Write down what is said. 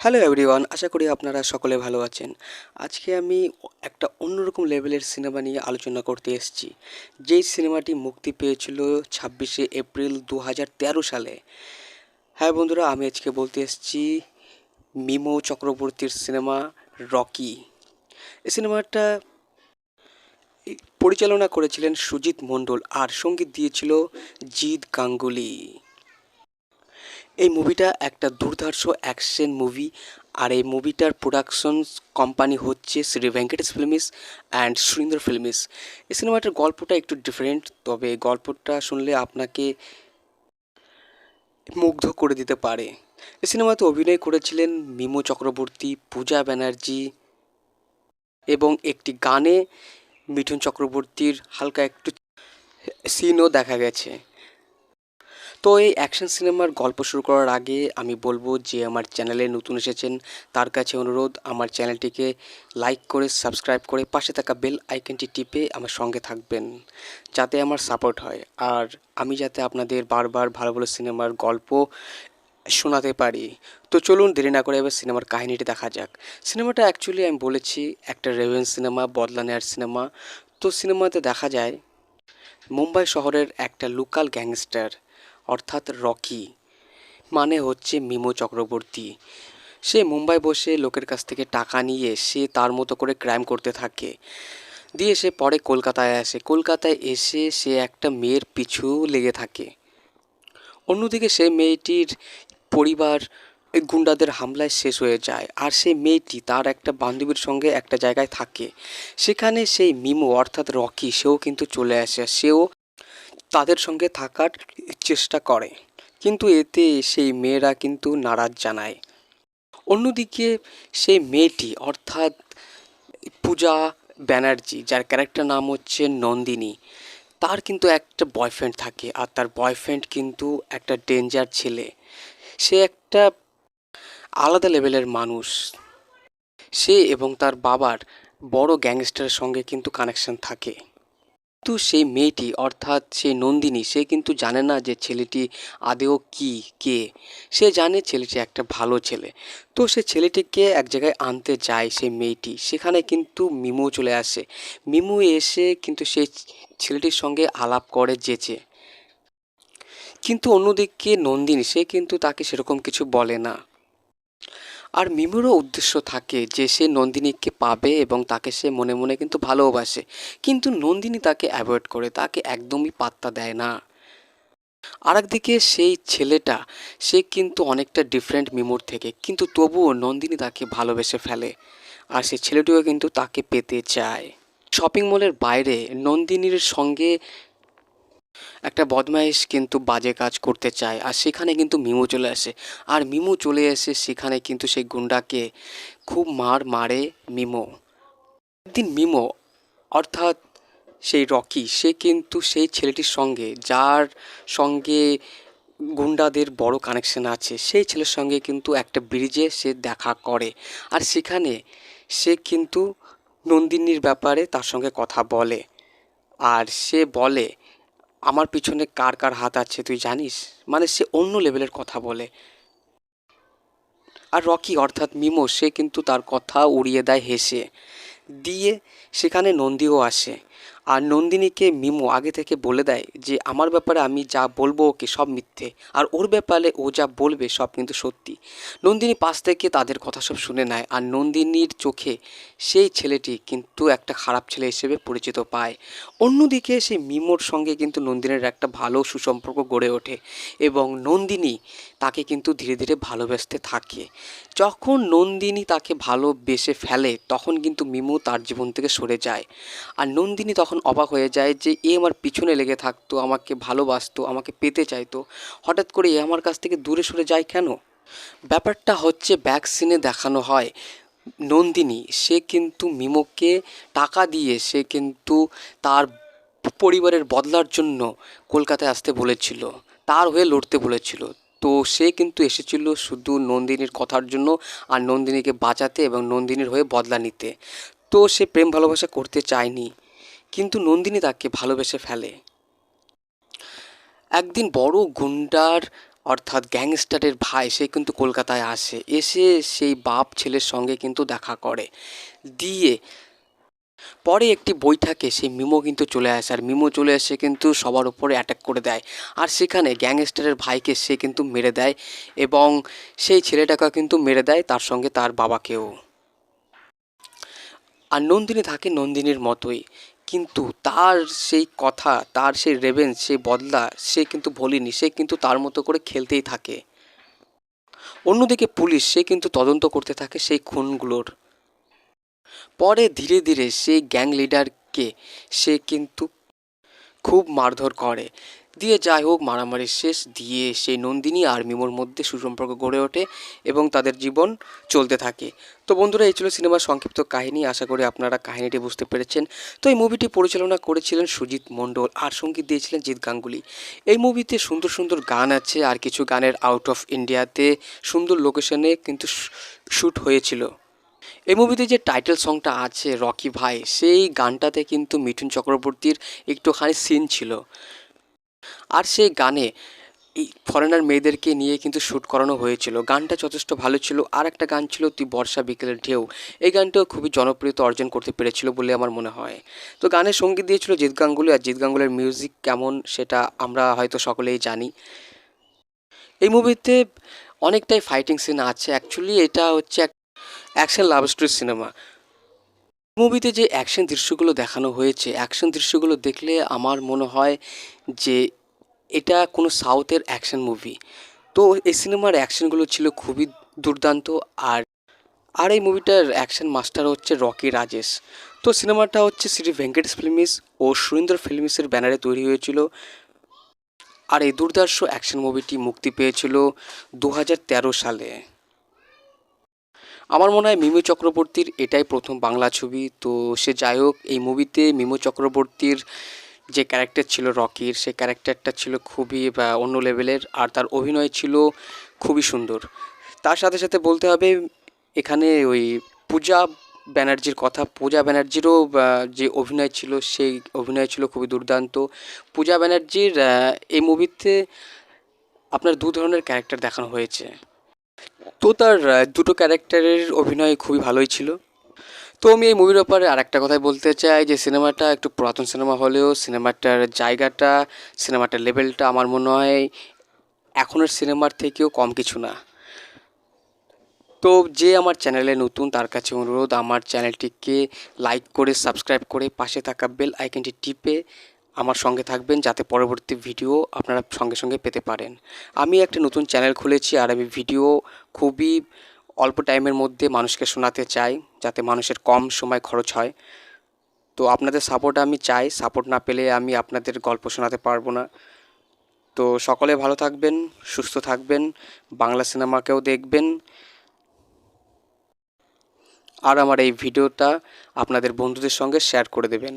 Hello everyone আশা করি আপনারা সকলে ভালো আছেন। আজকে আমি একটা অন্যরকম লেভেলের সিনেমা নিয়ে আলোচনা করতে এসেছি। যেই সিনেমাটি মুক্তি পেয়েছিল ছাব্বিশে এপ্রিল দু হাজার তেরো সালে। হ্যাঁ বন্ধুরা, আমি আজকে বলতে এসেছি মিমো চক্রবর্তীর সিনেমা রকি এই সিনেমাটা পরিচালনা করেছিলেন সুজিত মণ্ডল আর সংগীত দিয়েছিল জিৎ গাঙ্গুলি। এই মুভিটা একটা দুর্ধর্ষ অ্যাকশন মুভি আর এই মুভিটার প্রোডাকশন কোম্পানি হচ্ছে Shri Venkatesh films and Surinder films এই সিনেমাটার গল্পটা একটু ডিফারেন্ট তবে গল্পটা শুনলে আপনাকে মুগ্ধ করে দিতে পারে। এই সিনেমাতে অভিনয় করেছিলেন মিমো চক্রবর্তী, পূজা ব্যানার্জি এবং একটি গানে মিঠুন চক্রবর্তীর হালকা একটু সিনও দেখা গেছে। তো এই অ্যাকশন সিনেমার গল্প শুরু করার আগে আমি বলব যে আমার চ্যানেলে নতুন এসেছেন, তার কাছে অনুরোধ, আমার চ্যানেলটিকে লাইক করে সাবস্ক্রাইব করে পাশে থাকা বেল আইকনটি টিপে আমার সঙ্গে থাকবেন, যাতে আমার সাপোর্ট হয়। আর আমি যাতে আপনাদের বারবার ভালো ভালো সিনেমার গল্প শোনাতে পারি। তো চলুন দেরি না করে এবার সিনেমার কাহিনীটি দেখা যাক। সিনেমাটা অ্যাকচুয়ালি আমি বলেছি, একটা রেভেন সিনেমা বদলা নেয়ার সিনেমা তো সিনেমাতে দেখা যায়, মুম্বাই শহরের একটা লোকাল গ্যাংস্টার অর্থাৎ রকি মানে হচ্ছে মিমো চক্রবর্তী। সে মুম্বাই বসে লোকের কাছ থেকে টাকা নিয়ে সে তার মতো করে ক্রাইম করতে থাকে। দিয়ে সে পরে কলকাতায় আসে। কলকাতায় এসে সে একটা মেয়ের পিছু লেগে থাকে। অন্যদিকে সে মেয়েটির পরিবার গুন্ডাদের হামলায় শেষ হয়ে যায়। আর সেই মেয়েটি তার একটা বান্ধবীর সঙ্গে একটা জায়গায় থাকে। সেখানে সেই মিমো অর্থাৎ রকি, সেও কিন্তু চলে আসে। সেও তাদের সঙ্গে থাকার চেষ্টা করে। কিন্তু এতে সেই মেয়েরা কিন্তু নারাজ জানায়। অন্যদিকে সেই মেয়েটি, অর্থাৎ পূজা ব্যানার্জি, যার ক্যারেক্টার নাম হচ্ছে নন্দিনী, তার কিন্তু একটা বয়ফ্রেন্ড থাকে আর তার বয়ফ্রেন্ড কিন্তু একটা ডেঞ্জার ছেলে। সে একটা আলাদা লেভেলের মানুষ। সে এবং তার বাবার বড় গ্যাংস্টারের সঙ্গে কিন্তু কানেকশন থাকে। কিন্তু সেই মেয়েটি, অর্থাৎ সে নন্দিনী, সে কিন্তু জানে না যে ছেলেটি আদেও কি, কে। সে জানে ছেলেটি একটা ভালো ছেলে। তো সে ছেলেটিকে এক জায়গায় আনতে যায় সেই মেয়েটি। সেখানে কিন্তু মিমু চলে আসে। মিমু এসে কিন্তু সেই ছেলেটির সঙ্গে আলাপ করে, যেচে। কিন্তু অন্যদিকে নন্দিনী, সে কিন্তু তাকে সেরকম কিছু বলে না। আর মিমুরও উদ্দেশ্য থাকে যে সে নন্দিনীকে পাবে এবং তাকে সে মনে মনে কিন্তু ভালোবাসে। কিন্তু নন্দিনী তাকে অ্যাভয়েড করে, তাকে একদমই পাত্তা দেয় না। আরেকদিকে সেই ছেলেটা, সে কিন্তু অনেকটা ডিফারেন্ট মিমুর থেকে, কিন্তু তবুও নন্দিনী তাকে ভালোবেসে ফেলে। আর সেই ছেলেটিও কিন্তু তাকে পেতে চায়। শপিং মলের বাইরে নন্দিনীর সঙ্গে একটা বদমাইশ কিন্তু বাজে কাজ করতে চায়, আর সেখানে কিন্তু মিমু চলে আসে। আর মিমু চলে এসে সেখানে কিন্তু সেই গুন্ডাকে খুব মার মারে মিমো। একদিন মিমো, অর্থাৎ সেই রকি, সে কিন্তু সেই ছেলেটির সঙ্গে, যার সঙ্গে গুন্ডাদের বড় কানেকশন আছে, সেই ছেলের সঙ্গে কিন্তু একটা ব্রিজে সে দেখা করে। আর সেখানে সে কিন্তু নন্দিনীর ব্যাপারে তার সঙ্গে কথা বলে। আর সে বলে আমার পিছনে কার কার হাত আছে তুই জানিস? মানে সে অন্য লেভেলের কথা বলে। আর রকি অর্থাৎ মিমো, সে কিন্তু তার কথা উড়িয়ে দেয় হেসে। দিয়ে সেখানে নন্দীও আসে। আর নন্দিনীকে মিমো আগে থেকে বলে দেয় যে, আমার ব্যাপারে আমি যা বলব ওকে সব মিথ্যে, আর ওর ব্যাপারে ও যা বলবে সব কিন্তু সত্যি। নন্দিনী পাশ থেকে তাদের কথা সব শুনে নেয়, আর নন্দিনীর চোখে সেই ছেলেটি কিন্তু একটা খারাপ ছেলে হিসেবে পরিচিত পায়। অন্যদিকে সেই মিমোর সঙ্গে কিন্তু নন্দিনীর একটা ভালো সুসম্পর্ক গড়ে ওঠে এবং নন্দিনী তাকে কিন্তু ধীরে ধীরে ভালোবাসতে থাকে। যখন নন্দিনী তাকে ভালোবেসে ফেলে, তখন কিন্তু মিমু তার জীবন থেকে সরে যায়। আর নন্দিনী তখন অবাক হয়ে যায় যে এ আমার পিছনে লেগে থাকতো, আমাকে ভালোবাসতো, আমাকে পেতে চাইতো। হঠাৎ করে এ আমার কাছ থেকে দূরে সরে যায় কেন? ব্যাপারটা হচ্ছে ভ্যাকসিনে দেখানো হয় নন্দিনী। সে কিন্তু মিমোকে টাকা দিয়ে সে কিন্তু তার পরিবারের বদলার জন্য কলকাতায় আসতে বলেছিল, তার হয়ে লড়তে বলেছিল। তো সে কিন্তু এসেছিল শুধু নন্দিনীর কথার জন্য আর নন্দিনীকে বাঁচাতে এবং নন্দিনীর হয়ে বদলা নিতে। তো সে প্রেম ভালোবাসা করতে চায়নি। কিন্তু নন্দিনী তাকে ভালোবেসে ফেলে। একদিন বড় গুন্ডার, অর্থাৎ গ্যাংস্টারের ভাই, সে কিন্তু কলকাতায় আসে। এসে সেই বাপ ছেলের সঙ্গে কিন্তু দেখা করে। দিয়ে পরে একটি বৈঠকে সেই মিমো কিন্তু চলে আসে। আর মিমো চলে এসে কিন্তু সবার উপরে অ্যাটাক করে দেয়। আর সেখানে গ্যাংস্টারের ভাইকে সে কিন্তু মেরে দেয় এবং সেই ছেলেটাকে কিন্তু মেরে দেয়, তার সঙ্গে তার বাবাকেও। আর নন্দিনী থাকে নন্দিনীর মতোই। কিন্তু তার সেই কথা, তার সেই রেভেন্স সেই বদলা সে কিন্তু ভোলেনি। সে কিন্তু তার মতো করে খেলতেই থাকে। অন্যদিকে পুলিশ, সে কিন্তু তদন্ত করতে থাকে সেই খুনগুলোর। পরে ধীরে ধীরে সেই গ্যাং লিডারকে সে কিন্তু খুব মারধর করে। দিয়ে যাই হোক, মারামারির শেষ দিয়ে সেই নন্দিনী আর মিমোর মধ্যে সুসম্পর্ক গড়ে ওঠে এবং তাদের জীবন চলতে থাকে। তো বন্ধুরা, এই ছিল সিনেমার সংক্ষিপ্ত কাহিনী। আশা করি আপনারা কাহিনীটি বুঝতে পেরেছেন। তো এই মুভিটি পরিচালনা করেছিলেন সুজিত মণ্ডল আর সংগীত দিয়েছিলেন জিৎ গাঙ্গুলি। এই মুভিতে সুন্দর সুন্দর গান আছে আর কিছু গানের আউট অফ ইন্ডিয়াতে সুন্দর লোকেশনে কিন্তু শ্যুট হয়েছিল। এই মুভিতে যে টাইটেল সংটা আছে, রকি ভাই সেই গানটাতে কিন্তু মিঠুন চক্রবর্তীর একটুখানি সিন ছিল। আর সেই গানে এই ফরেনার মেয়েদেরকে নিয়ে কিন্তু শ্যুট করানো হয়েছিল। গানটা যথেষ্ট ভালো ছিল। আর একটা গান ছিল, তুই বর্ষা বিকেলের ঢেউ এই গানটাও খুবই জনপ্রিয়তা অর্জন করতে পেরেছিল বলে আমার মনে হয়। তো গানের সংগীত দিয়েছিল জিৎ গাঙ্গুলি, আর জিৎ গাঙ্গুলির মিউজিক কেমন সেটা আমরা হয়তো সকলেই জানি। এই মুভিতে অনেকটাই ফাইটিং সিন আছে। অ্যাকচুয়ালি এটা হচ্ছে এক অ্যাকশন লাভ স্টোরি সিনেমা মুভিতে যে অ্যাকশন দৃশ্যগুলো দেখানো হয়েছে অ্যাকশন দৃশ্যগুলো দেখলে আমার মনে হয় যে এটা কোনো সাউথের অ্যাকশন মুভি তো এই সিনেমার অ্যাকশনগুলো ছিল খুবই দুর্দান্ত আর আর এই মুভিটার অ্যাকশন মাস্টার হচ্ছে রকি রাজেশ। তো সিনেমাটা হচ্ছে শ্রী ভেঙ্কটেশ ফিল্মিস ও সুরেন্দ্র ফিল্মিসের ব্যানারে তৈরি হয়েছিল। আর এই দুর্দর্শ অ্যাকশন মুভিটি মুক্তি পেয়েছিল দু সালে। আমার মনে হয় মিমু চক্রবর্তীর এটাই প্রথম বাংলা ছবি। তো সে যাই হোক, এই মুভিতে মিমু চক্রবর্তীর যে ক্যারেক্টার ছিল রকির সেই ক্যারেক্টারটা ছিল খুবই অন্য লেভেলের আর তার অভিনয় ছিল খুবই সুন্দর। তার সাথে সাথে বলতে হবে, এখানে ওই পূজা ব্যানার্জির কথা। পূজা ব্যানার্জিরও যে অভিনয় ছিল, সেই অভিনয় ছিল খুবই দুর্দান্ত। পূজা ব্যানার্জির এই মুভিতে আপনার দু ধরনের ক্যারেক্টার দেখানো হয়েছে। তো তার দুটো ক্যারেক্টারের অভিনয় খুবই ভালোই ছিল। তো আমি এই মুভির ব্যাপারে আর একটা কথাই বলতে চাই যে, সিনেমাটা একটু পুরাতন সিনেমা হলেও, সিনেমাটার জায়গাটা, সিনেমাটার লেভেলটা আমার মনে হয় এখনের সিনেমার থেকেও কম কিছু না। তো যে আমার চ্যানেলে নতুন, তার কাছে অনুরোধ, আমার চ্যানেলটিকে লাইক করে, সাবস্ক্রাইব করে পাশে থাকা বেল আইকনটি টিপে আমার সঙ্গে থাকবেন যাতে পরবর্তী ভিডিও আপনারা সঙ্গে সঙ্গে পেতে পারেন। আমি একটা নতুন চ্যানেল খুলেছি আর আমি ভিডিও খুবই অল্প টাইমের মধ্যে মানুষকে শোনাতে চাই, যাতে মানুষের কম সময় খরচ হয়। তো আপনাদের সাপোর্ট আমি চাই, সাপোর্ট না পেলে আমি আপনাদের গল্প শোনাতে পারব না। তো সকলে ভালো থাকবেন, সুস্থ থাকবেন, বাংলা সিনেমাকেও দেখবেন। আর আমার এই ভিডিওটা আপনাদের বন্ধুদের সঙ্গে শেয়ার করে দেবেন।